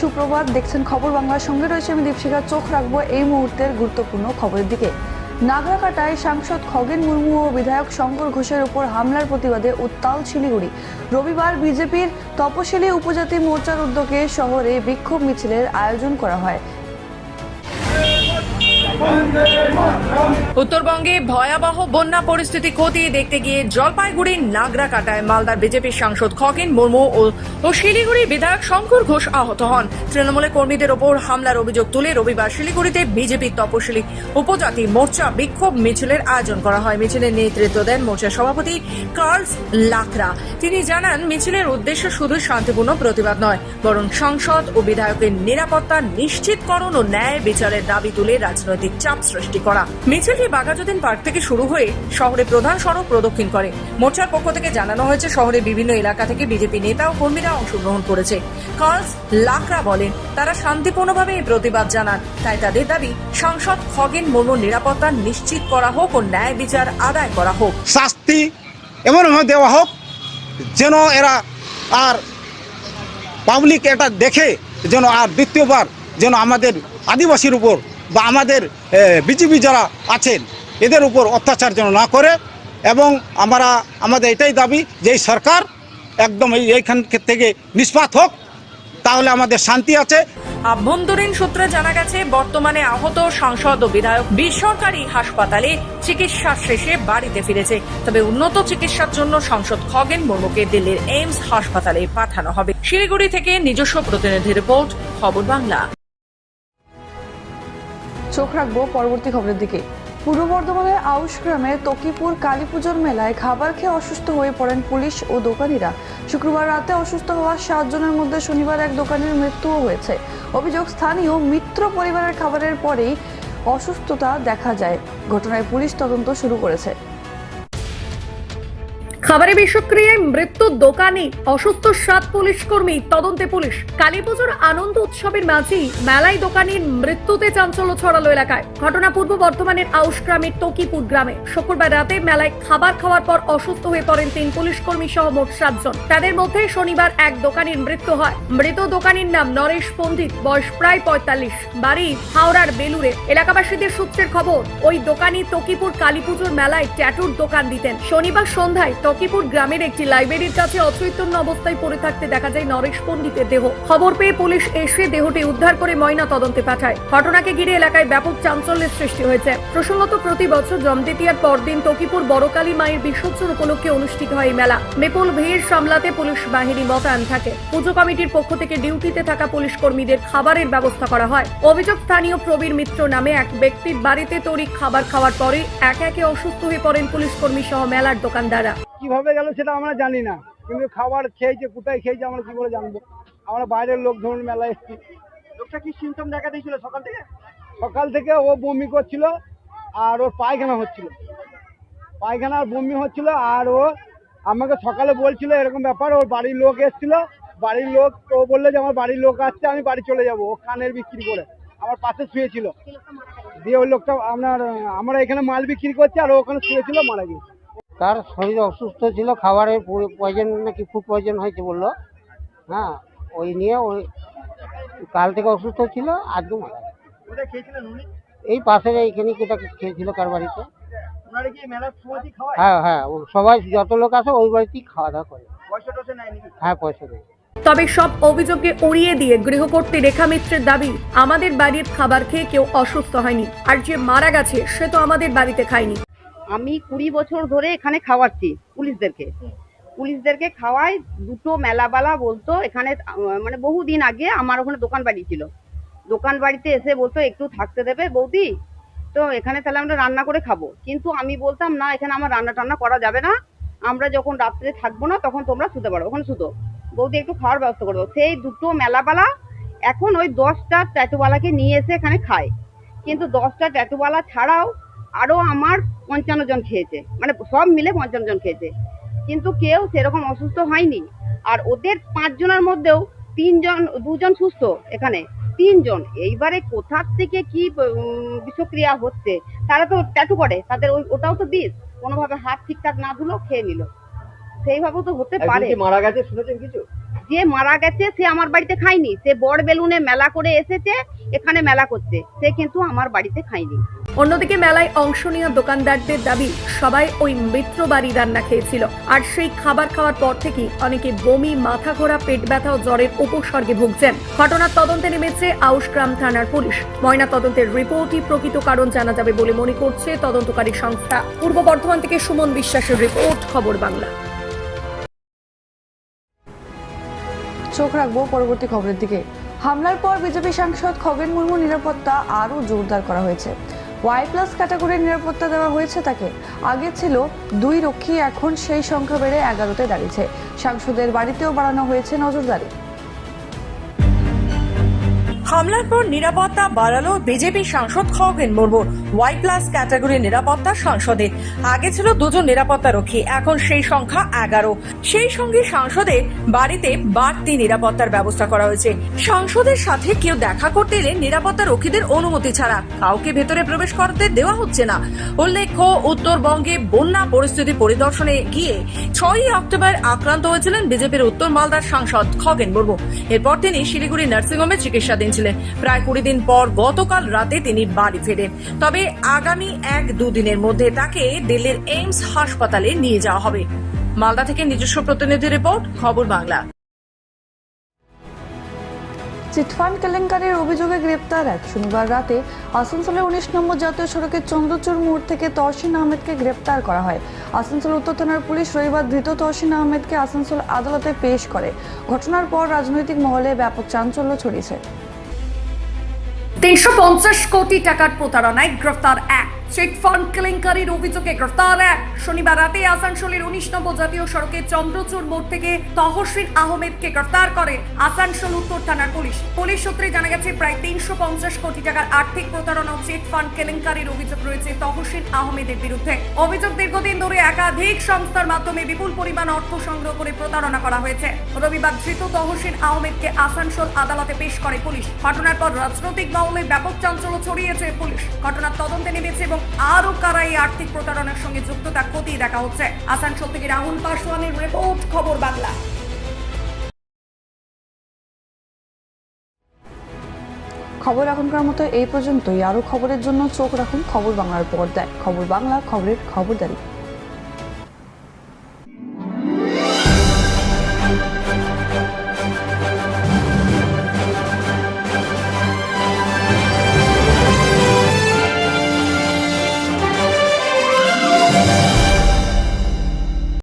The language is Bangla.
সুপ্রভাত। দেখছেন খবর বাংলার সঙ্গে রয়েছে আমি দীপশিকা চোখ রাখব এই মুহূর্তের গুরুত্বপূর্ণ খবরের দিকে। নাগরাকাটায় সাংসদ খগেন মুর্মু ও বিধায়ক শঙ্কর ঘোষের উপর হামলার প্রতিবাদে উত্তাল শিলিগুড়ি। রবিবার বিজেপির তপশিলি উপজাতি মোর্চার উদ্যোগে শহরে বিক্ষোভ মিছিলের আয়োজন করা হয়। উত্তরবঙ্গে ভয়াবহ বন্যা পরিস্থিতি খতিয়ে দেখতে গিয়ে জলপাইগুড়ির নাগরা কাটায় মালদার বিজেপির সাংসদ খগেন মুর্মু ও ও শিলিগুড়ি বিধায়ক শঙ্কর ঘোষ আহত হন। তৃণমূলের কর্মীদের ওপর হামলার অভিযোগ তুলে রবিবার শিলিগুড়িতে বিজেপির তপশিলি উপজাতি মোর্চা বিক্ষোভ মিছিলের আয়োজন করা হয়। মিছিলের নেতৃত্ব দেন মোর্চার সভাপতি কার্লস লাকরা। তিনি জানান, মিছিলের উদ্দেশ্য শুধু শান্তিপূর্ণ প্রতিবাদ নয়, বরং সংসদ ও বিধায়কের নিরাপত্তা নিশ্চিতকরণ ও ন্যায় বিচারের দাবি তুলে রাজনৈতিক চাপ সৃষ্টি করা। মিছিলটি বাঘাযতীন পার্ক থেকে শুরু হয়ে শহরে প্রধান সড়ক প্রদক্ষিণ করে। মোর্চার পক্ষ থেকে জানানো হয়েছে শহরের বিভিন্ন এলাকা থেকে বিজেপি নেতা ও কর্মীরা অংশগ্রহণ করেছে। কার্লস লাকরা বলেন, তারা শান্তিপূর্ণভাবে এই প্রতিবাদ জানান। তাই তাদের দাবি, সংসদ খগেন মুর্মুর নিরাপত্তা নিশ্চিত করা হোক ও ন্যায় বিচার আদায় করা হোক। শাস্তি এমনভাবে দেওয়া হোক যেন এরা আর পাবলিক এটা দেখে যেন আর দ্বিতীয়বার যেন আমাদের আদিবাসীর উপর বা আমাদের বিজেপি যারা আছেন, এদের উপর অত্যাচার যেন না করে এবং আমরা, আমাদের এটাই দাবি যে এই সরকার একদম এই এইখান থেকে নিষ্পাত হোক, তাহলে আমাদের শান্তি আছে। আভ্যন্তরীণ সূত্রে জানা গেছে, বর্তমানে আহত সাংসদ ও বিধায়ক বেসরকারি হাসপাতালে চিকিৎসা শেষে বাড়িতে ফিরেছে। তবে উন্নত চিকিৎসার জন্য সাংসদ খগেন মুর্মুকে দিল্লির এইমস হাসপাতালে পাঠানো হবে। শিলিগুড়ি থেকে নিজস্ব প্রতিনিধি রিপোর্ট, খবর বাংলা। চোখ রাখব পরবর্তী খবরের দিকে। পূর্ব বর্ধমানের আউশ গ্রামে তকিপুর কালী পুজোর মেলায় খাবার খেয়ে অসুস্থ হয়ে পড়েন পুলিশ ও দোকানিরা। শুক্রবার রাতে অসুস্থ হওয়া সাতজনের মধ্যে শনিবার এক দোকানের মৃত্যুও হয়েছে। অভিযোগ, স্থানীয় মিত্র পরিবারের খাবারের পরেই অসুস্থতা দেখা যায়। ঘটনায় পুলিশ তদন্ত শুরু করেছে। খাবারে বিষক্রিয়ায় মৃত্যু দোকানে, অসুস্থ সাত পুলিশ কর্মী, তদন্তে পুলিশ। কালী পুজোর আনন্দ উৎসবের মাঝেই মেলায় দোকানির মৃত্যুতে চাঞ্চল্য ছড়ালো এলাকায়। ঘটনা পূর্ব বর্ধমানের আউশ গ্রামের তকিপুর গ্রামে। শুক্রবার রাতে মেলায় খাবার খাওয়ার পর অসুস্থ হয়ে পড়েন তিন পুলিশ কর্মী সহ মোট সাতজন। তাদের মধ্যে শনিবার এক দোকানির মৃত্যু হয়। মৃত দোকানির নাম নরেশ পণ্ডিত, বয়স প্রায় পঁয়তাল্লিশ, বাড়ি হাওড়ার বেলুরে এলাকাবাসীদের সূত্রের খবর, ওই দোকানি তকিপুর কালী পুজোর মেলায় ট্যাটুর দোকান দিতেন। শনিবার সন্ধ্যায় তকিপুর গ্রামের একটি লাইব্রেরির কাছে অচৈতন্য অবস্থায় পড়ে থাকতে দেখা যায় নরেশ পণ্ডিতের দেহ। খবর পেয়ে পুলিশ এসে দেহটি উদ্ধার করে ময়না তদন্তে পাঠায়। ঘটনাকে ঘিরে এলাকায় ব্যাপক চাঞ্চল্যের সৃষ্টি হয়েছে। প্রসঙ্গত প্রতি বছর জমদ্বিতীয়ার পরদিন তকিপুর বড়কালী মায়ের বিসর্জন উপলক্ষে অনুষ্ঠিত হয় এই মেলা। বিপুল ভিড় সামলাতে পুলিশ বাহিনী মোতায়েন থাকে। পুজো কমিটির পক্ষ থেকে ডিউটিতে থাকা পুলিশ কর্মীদের খাবারের ব্যবস্থা করা হয়। অভিযোগ, স্থানীয় প্রবীর মিত্র নামে এক ব্যক্তির বাড়িতে তৈরি খাবার খাওয়ার পরে একে একে অসুস্থ হয়ে পড়েন পুলিশ কর্মী সহ মেলার দোকানদাররা। কীভাবে গেল সেটা আমরা জানি না। কিন্তু খাবার খেয়েছে কোথায় খেয়েছে আমরা কি করে জানব? আমরা বাইরের লোক ধরুন মেলা এসেছি। লোকটা কি সিমটম দেখা দিয়েছিল সকাল থেকে? সকাল থেকে ও বমি করছিল আর ওর পায়খানা হচ্ছিল। পায়খানা আর বমি হচ্ছিল আর ও আমাকে সকালে বলছিল এরকম ব্যাপার ওর বাড়ির লোক এসেছিল। বাড়ির লোক ও বলল যে আমার বাড়ির লোক আসছে আমি বাড়ি চলে যাব। ও কানের বিক্রি করে আমার পাশে শুয়েছিল। দিয়ে ওই লোকটা আপনার আমরা এখানে মাল বিক্রি করছি আর ও ওখানে শুয়েছিল মারা গেছে তার শরীর অসুস্থ ছিল খাবারের পয়জন নাকি ফুড পয়জন হয়েছে বলল। হ্যাঁ ওই নিয়ে ওই কাল থেকে অসুস্থ ছিল আজকে মারা এই পাশের এইখানে কোথা খেয়েছিল কার বাড়িতে। হ্যাঁ হ্যাঁ ও সবাই যত লোক আসে ওই বাড়িতেই খাওয়া দাওয়া করে। হ্যাঁ পয়সা দেয় তবে সব অভিযোগকে উড়িয়ে দিয়ে গৃহকর্ত্রী রেখা মিত্রের দাবি আমাদের বাড়ির খাবার খেয়ে কেউ অসুস্থ হয়নি আর যে মারা গেছে সে তো আমাদের বাড়িতে খায়নি। আমি কুড়ি বছর ধরে এখানে খাওয়াচ্ছি পুলিশদেরকে। পুলিশদেরকে খাওয়াই, দুটো মেলাবালা বলতো, এখানে মানে বহুদিন আগে আমার ওখানে দোকান বাড়ি ছিল। দোকান বাড়িতে এসে বলতো, একটু থাকতে দেবে বৌদি, তো এখানে তাহলে আমরা রান্না করে খাব। কিন্তু আমি বলতাম, না, এখানে আমার রান্না টান্না করা যাবে না। আমরা যখন রাত্রে থাকব না, তখন তোমরা শুতে পারো, ওখানে শুতো। বৌদি, একটু খাওয়ার ব্যবস্থা করে দাও। সেই দুটো মেলাবালা এখন ওই দশটা ট্যাটুওয়ালাকে নিয়ে এসে এখানে খায়। কিন্তু দশটা ট্যাটুওয়ালা ছাড়াও আরও আমার পঞ্চান্ন জন খেয়েছে। মানে সব মিলে পঞ্চান্ন জন খেয়েছে। কিন্তু কেউ সেরকম অসুস্থ হয়নি। আর ওদের পাঁচজনের মধ্যেও তিনজন দুজন সুস্থ এখানে। তিনজন এইবারে কোথার থেকে কি বিষক্রিয়া হচ্ছে তারা তো ট্যাটু করে। তাদের ওই ওটাও তো বিষ। কোনোভাবে হাত ঠিকঠাক না ধুলো খেয়ে নিল। সেইভাবেও তো হতে পারে। মারা গেছে শুনেছেন কিছু? যে মারা গেছে সে আমার বাড়িতে খায়নি। সে বড় বেলুনে মেলা করে এসেছে এখানে মেলা করতে সে কিন্তু আমার বাড়িতে খায়নি। অন্যদিকে মেলায় অংশ নেওয়া দোকানদারদের দাবি, সবাই ওই মিত্র বাড়ি রান্না খেয়েছিল। আর সেই খাবার খাওয়ার পর থেকেই অনেকে বমি, মাথা ঘোরা, পেট ব্যথা ও জ্বরের উপসর্গে ভুগছেন। ঘটনার তদন্তে নেমেছে আউশগ্রাম থানার পুলিশ। ময়না তদন্তের রিপোর্টই প্রকৃত কারণ জানা যাবে বলে মনে করছে তদন্তকারী সংস্থা। পূর্ব বর্ধমান থেকে সুমন বিশ্বাসের রিপোর্ট, খবর বাংলা। চোখ রাখব পরবর্তী খবরের দিকে। হামলার পর বিজেপি সাংসদ খগেন মুর্মু নিরাপত্তা আরও জোরদার করা হয়েছে। ওয়াই প্লাস ক্যাটাগরির নিরাপত্তা দেওয়া হয়েছে তাকে। আগে ছিল দুই রক্ষী, এখন সেই সংখ্যা বেড়ে এগারোতে দাঁড়িয়েছে। সাংসদের বাড়িতেও বাড়ানো হয়েছে নজরদারি। হামলার পর নিরাপত্তা বাড়ালো বিজেপি সাংসদ খগেন মুর্মুর ওয়াই প্লাস ক্যাটাগরির নিরাপত্তা সংসদে। আগে ছিল দুজন নিরাপত্তা রক্ষী, এখন সেই সংখ্যা এগারো। সেই সঙ্গে সাংসদের বাড়িতে বাড়তি নিরাপত্তার ব্যবস্থা করা হয়েছে। সাংসদের সাথে কেউ দেখা করতে এলে নিরাপত্তা রক্ষীদের অনুমতি ছাড়া কাউকে ভেতরে প্রবেশ করতে দেওয়া হচ্ছে না। উল্লেখ্য, উত্তরবঙ্গে বন্যা পরিস্থিতি পরিদর্শনে গিয়ে ছয়ই অক্টোবর আক্রান্ত হয়েছিলেন বিজেপির উত্তর মালদার সাংসদ খগেন মুর্মু। এরপর তিনি শিলিগুড়ি নার্সিংহোমে চিকিৎসাধীন ছিলেন। প্রায় কুড়ি দিন পর গতকাল রাতে তিনি বাড়ি ফেরেন। তবে আগামী এক দুদিনের মধ্যে তাকে দিল্লির এইমস হাসপাতালে নিয়ে যাওয়া হবে। মালদা থেকে নিজস্ব প্রতিনিধি রিপোর্ট খবর বাংলা। চিটফান্ড কেলেঙ্কারির অভিযোগে গ্রেপ্তার এক শনিবার রাতে আসানসোলের উনিশ নম্বর জাতীয় সড়কের চন্দ্রচূড় মোড় থেকে তহসিন আহমেদকে গ্রেপ্তার করা হয়। আসানসোল উত্তর থানার পুলিশ রবিবার ধৃত তহসিন আহমেদকে আসানসোল আদালতে পেশ করে। ঘটনার পর রাজনৈতিক মহলে ব্যাপক চাঞ্চল্য ছড়িয়েছে। তিনশো পঞ্চাশ কোটি টাকার প্রতারণায় গ্রেফতার এক চিটফান্ড কেলেঙ্কারির অভিযোগে গ্রেফতার এক। শনিবার রাতে আসানসোলের উনিশ নম্বর জাতীয় সড়কে চন্দ্রচূড় মোড় থেকে তহসিন আহমেদকে গ্রেফতার করে আসানসোল উত্তর থানার পুলিশ। পুলিশ সূত্রে জানা গেছে, প্রায় তিনশো পঞ্চাশ কোটি টাকার আর্থিক প্রতারণা ও চিটফান্ড কেলেঙ্কারির অভিযোগ রয়েছে তহসিন আহমেদের বিরুদ্ধে। অভিযোগ দীর্ঘদিন ধরে একাধিক সংস্থার মাধ্যমে বিপুল পরিমাণ অর্থ সংগ্রহ করে প্রতারণা করা হয়েছে। রবিবার ধৃত তহসিন আহমেদকে আসানসোল আদালতে পেশ করে পুলিশ। ঘটনার পর রাজনৈতিক মহলে ব্যাপক চাঞ্চল্য ছড়িয়েছে পুলিশ। ঘটনার তদন্তে নেমেছে এবং আরও কারা এই আর্থিক প্রতারণার সঙ্গে যুক্ত, তা খতিয়ে দেখা হচ্ছে। আসানসোল থেকে রাহুল পাসওয়ানের রিপোর্ট, খবর বাংলা। খবর এখনকার মতো এই পর্যন্তই। আরও খবরের জন্য চোখ রাখুন, খবর বাংলার পর্দায়। খবর বাংলা, খবরের খবরদারি।